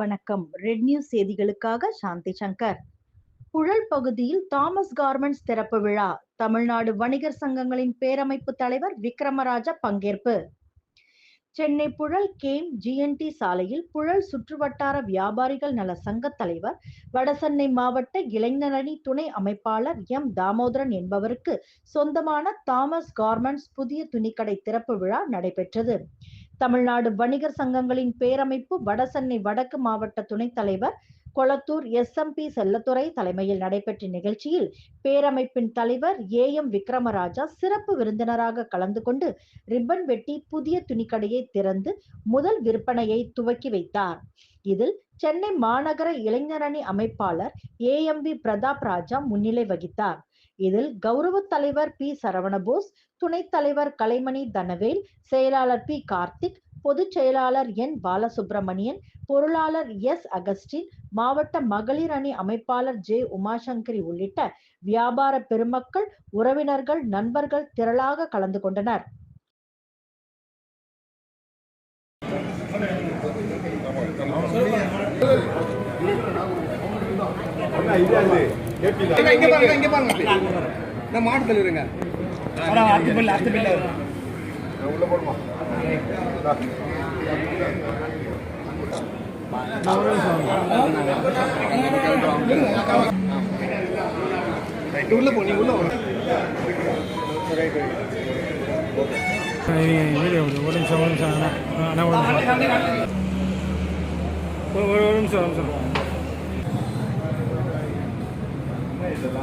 வணக்கம். Red news செய்திகளுக்காக சாந்தி சங்கர். புழல் பகுதியில் தாமஸ் கார்மெண்ட்ஸ் திறப்பு விழா. தமிழ்நாடு வணிகர் சங்கங்களின் பேரமைப்பு தலைவர் விக்ரமராஜா பங்கேற்பு. சென்னை புழல் கேம் ஜிஎன்டி சாலையில் புழல் சுற்றுவட்டார வியாபாரிகள் நல சங்க தலைவர் வடசென்னை மாவட்ட இளைஞரணி துணை அமைப்பாளர் எம் தாமோதரன் என்பவருக்கு சொந்தமான தாமஸ் கார்மெண்ட்ஸ் புதிய துணிக்கடை திறப்பு விழா நடைபெற்றது. தமிழ்நாடு வணிகர் சங்கங்களின் பேரமைப்பு வடசென்னை வடக்கு மாவட்ட துணைத் தலைவர் Kolathur S. M. P. Chellathurai தலைமையில் நடைபெற்ற நிகழ்ச்சியில் பேரமைப்பின் தலைவர் ஏ. எம். விக்ரமராஜா சிறப்பு விருந்தினராக கலந்து கொண்டு ரிப்பன் வெட்டி புதிய துணிக்கடையை திறந்து முதல் விற்பனையை துவக்கி வைத்தார். இதில் சென்னை மாநகர இளைஞரணி அமைப்பாளர் A. M. P Pratap Raja முன்னிலை வகித்தார். இதில் கௌரவ தலைவர் பி. சரவணபோஸ் துணைத் தலைவர் கலைமணி தனவேல் செயலாளர் பி. கார்த்திக் பொதுச் செயலாளர் என். பாலசுப்பிரமணியன் பொருளாளர் எஸ். அகஸ்டின் மாவட்ட மகளிர் அணி அமைப்பாளர் ஜே. உமாசங்கரி உள்ளிட்ட வியாபார பெருமக்கள் உறவினர்கள் நண்பர்கள் திரளாக கலந்து கொண்டனர். இங்க இங்க பாருங்க இங்க பாருங்க. இந்த மாட்டு தலைவருங்க அத்து பில்ல அத்து பில்ல உள்ள போ நீ உள்ள போ வீடியோ ஒரு நிமிஷம் ஒரு நிமிஷம் அண்ணா அண்ணா ஒரு நிமிஷம் ஒரு ஒரு நிமிஷம் ஒரு நிமிஷம். ಇದೆಲ್ಲ